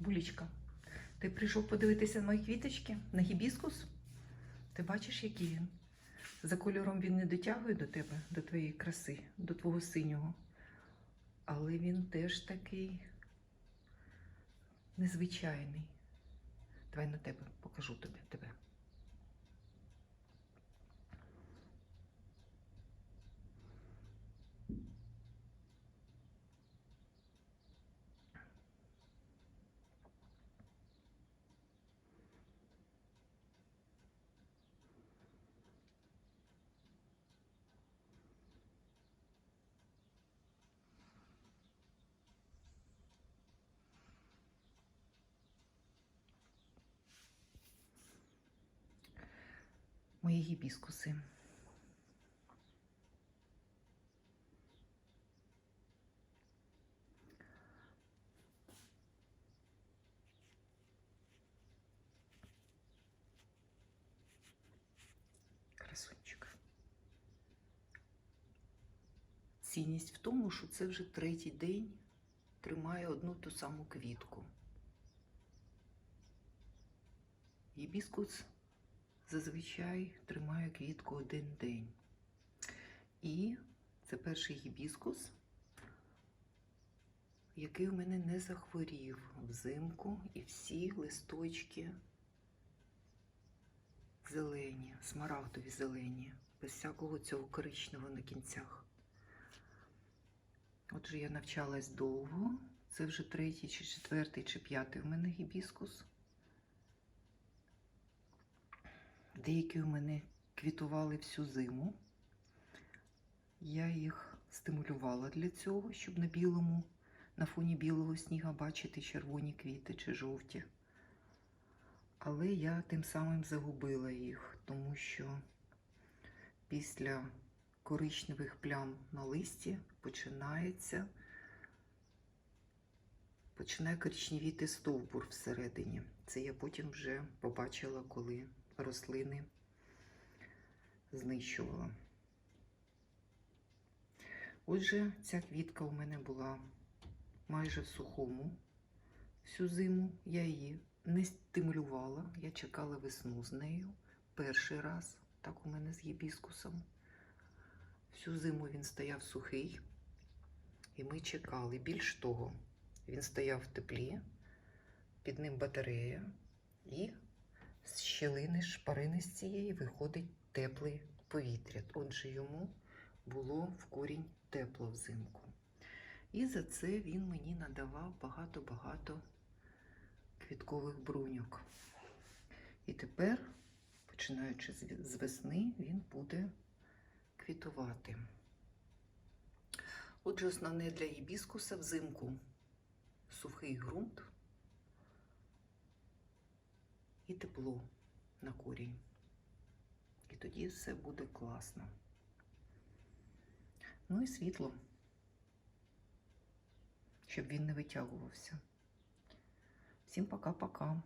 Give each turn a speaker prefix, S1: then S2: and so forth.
S1: Булічка, ти прийшов подивитися на мої квіточки, на гібіскус? Ти бачиш, який він? За кольором він не дотягує до тебе, до твоєї краси, до твого синього. Але він теж такий незвичайний. Давай на тебе покажу тобі тебе. Мої гібіскуси. Красунчик. Цінність в тому, що це вже третій день тримає одну ту саму квітку. Гібіскус зазвичай тримає квітку один день. І це перший гібіскус, який у мене не захворів взимку, і всі листочки зелені, смарагдові зелені, без всякого цього коричневого на кінцях. Отже, я навчалась довго. Це вже третій, чи четвертий, чи п'ятий у мене гібіскус. Деякі у мене квітували всю зиму. Я їх стимулювала для цього, щоб на білому, на фоні білого сніга бачити червоні квіти чи жовті. Але я тим самим загубила їх, тому що після коричневих плям на листі починається починає коричневіти стовбур всередині. Це я потім вже побачила, коли рослини знищувала. Отже, ця квітка у мене була майже в сухому всю зиму. Я її не стимулювала, я чекала весну з нею перший раз, так у мене з гібіскусом. Всю зиму він стояв сухий, і ми чекали. Більш того, він стояв в теплі, під ним батарея, і з щілини шпарини з цієї виходить тепле повітря. Отже, йому було в корінь тепло взимку. І за це він мені надавав багато-багато квіткових бруньок. І тепер, починаючи з- весни, він буде квітувати. Отже, основне для гібіскуса взимку сухий ґрунт і тепло на корінь. І тоді все буде класно. Ну і світло, щоб він не витягувався. Всім пока-пока.